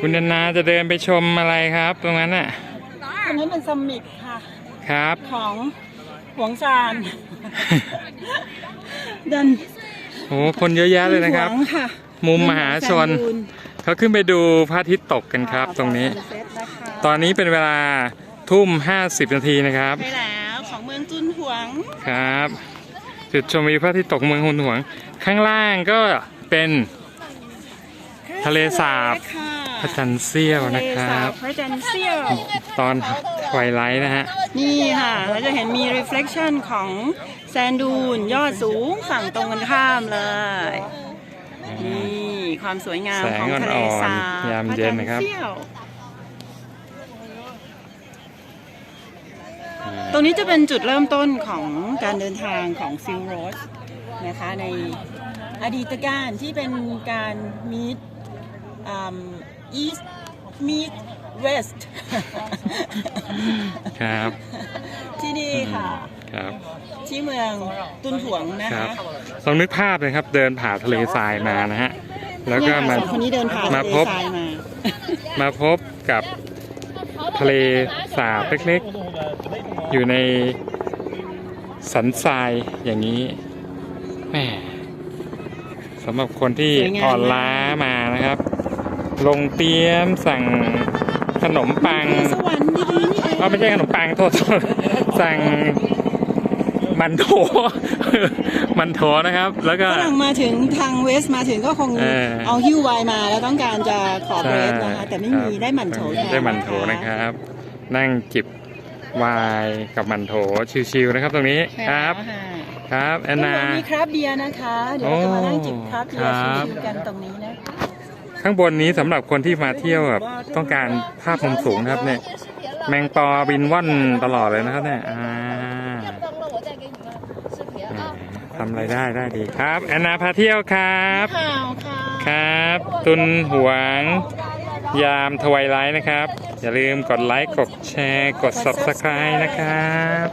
คุณนานาจะเดินไปชมอะไรครับ ตรงนั้นน่ะอันนี้เป็นซัมมิตค่ะ ครับ ของหวงซานเดินโอ้คนเยอะแยะเลยนะครับหวงค่ะมุมมหาชนแซนดูนเขาขึ้นไปดูพระอาทิตย์ตกกันครับตรงนี้ซัเซ็ตนะคะตอนนี้เป็นเวลาทุ่ม 50 นาทีนะครับใช่แล้วของเมืองจุนหวงครับ จุดชมวิวพระอาทิตย์ตกเมืองหุนหวง ข้างล่างก็เป็นทะเลสาบค่ะ พระจันทร์เสี้ยวนะครับทะเลสาพระจันทร์เสี้ยว ตอนไวไลท์นะฮะ นี่ค่ะ เราจะเห็นมี reflection ของแซนดูน ยอดสูงฝั่งตรงกันข้ามเลย นี่ความสวยงามของทะเลสาบแสงอ่อนๆยามเย็นนะครับ พจัทเสี้ยวตรงนี้จะเป็นจุดเริ่มต้นของการเดินทางของซิลโรสนะคะในอดีตการที่เป็นการมีดอีสต์ มีดเวสต์ครับ ที่นี่ค่ะ ครับ ที่เมืองตุนหวงนะครัคะ บลองนึกภาพเลยครับ เดินผ่านทะเลทรายมานะฮะ แล้วก็เนี่ยมาสองคนนี้เดินผ่านมาทะเลพบทรายมา มาพบกับทะเลสาบเล็กๆ อยู่ในสันทรายอย่างนี้แหมสำหรับคนที่สวยงามอ่อนล้ามานะครับ ลงเตรียมสั่งขนมปังสวรรค์ดีๆนี่เองอ๋อไม่ใช่ขนมปังโทษโทษสั่งมันโถ มันโถนะครับ แล้วก็ฝรั่งมาถึงทางเวสมาถึงก็คงเออเอาฮิ้วไวน์มาแล้วต้องการจะขอเบรดนะคะแต่ไม่มีครับได้หมันโถแทนได้มันโถนะครับ นั่งจิบไวน์กับมันโถชิวๆนะครับตรงนี้ใช่ครับแล้วค่ะครับแอนข้างนาบนมีคราฟต์เบียร์นะคะ เดี๋ยวเราจะมานั่งจิบคราฟต์เบียร์ครับชิวๆกันตรงนี้นะคะ ข้างบนนี้สำหรับคนที่มาเที่ยวแบบต้องการภาพมุมสูงนะครับเนี่ย แมงปอบินว่อนตลอดเลยนะครับเนี่ยอ่าแหมทำอะไรได้ได้ดีครับ แอนนาพาเที่ยวครับข่าวค่ะครับ ตุนหวง ยามทวายไลท์นะครับ อย่าลืมกดไลค์ กดแชร์ กด subscribe นะครับ